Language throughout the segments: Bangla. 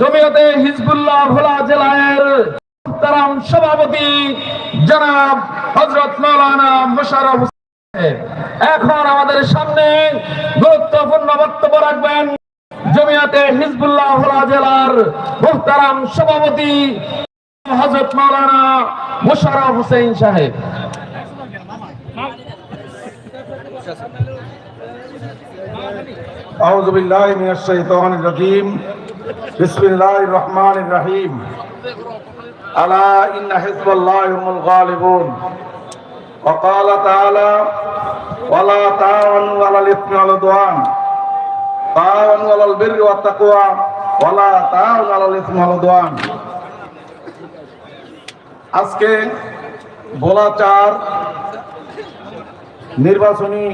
জমিয়তে হিজবুল্লাহ ভোলা জেলার তারাম সভাপতি জনাব হজরত মৌলানা মোশারফ। এখন আমাদের সামনে গুরুত্বপূর্ণ বক্তব্য রাখবেন জমিয়তে হিজবুল্লাহ ভোলা জেলার মুহতারাম সভাপতি হজরত মৌলানা মোশারফ হোসেন সাহেব أعوذ بالله من الشيطان الرجيم بسم الله الرحمن الرحيم ألا إن حزب الله هم الغالبون وقال تعالى ولا تعاونوا على الإثم والعدوان تعاونوا على البر والتقوى ولا تعاونوا على الإثم والعدوان আজকে বোলাচার নির্বাচনী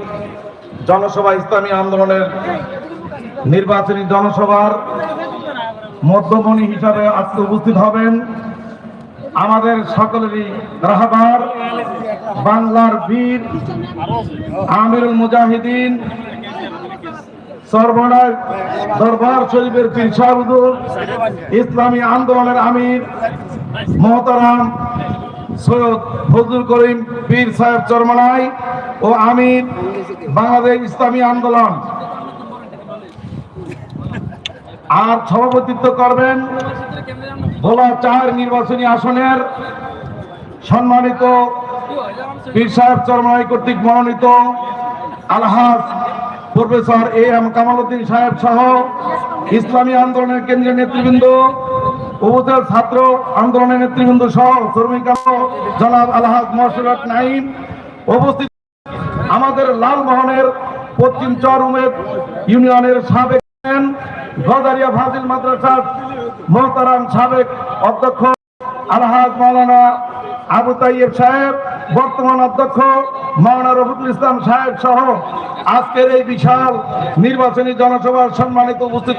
জনসভা, ইসলামী আন্দোলনের নির্বাচনী জনসভার মধ্যমণি হিসাবে আজকে উপস্থিত হবেন আমাদের সকলেরই রাহবার, বাংলার বীর আমিরুল মুজাহিদিন সর্বনায় দরবার শরীফের পীর সাহুদুর ইসলামী আন্দোলনের আমির মহতারাম সৈয়দ ফজলুল করিম পীর সাহেব চরমনাই ও আমির বাংলাদেশ ইসলামী আন্দোলন। আর সভাপতিত্ব করবেন ভোলা চার নির্বাচনী আসনের সম্মানিত পীর সাহেব চরমনাই কর্তৃক মনোনীত আলহাজ প্রফেসর এ এম কামালউদ্দিন সাহেব সহ ইসলামী আন্দোলনের কেন্দ্রীয় নেতৃবৃন্দ উপজেলা ছাত্র আন্দোলনের নেতৃবৃন্দ সহ শ্রমিক জনাব আলহাজ মহসুরত নাইম উপস্থিত। আমাদের লালমোহনের পশ্চিম চর উমেদ ইউনিয়নের সাবেক গদারিয়া ফাজিল মাদ্রাসার মোহতারাম সাবেক অধ্যক্ষ আলহাজ মাওলানা আবু তাইয়েব সাহেব, বর্তমান অধ্যক্ষ মাওলানা রফিকুল ইসলাম সাহেব সহ আজকের এই বিশাল নির্বাচনী জনসভার সম্মানিত উপস্থিত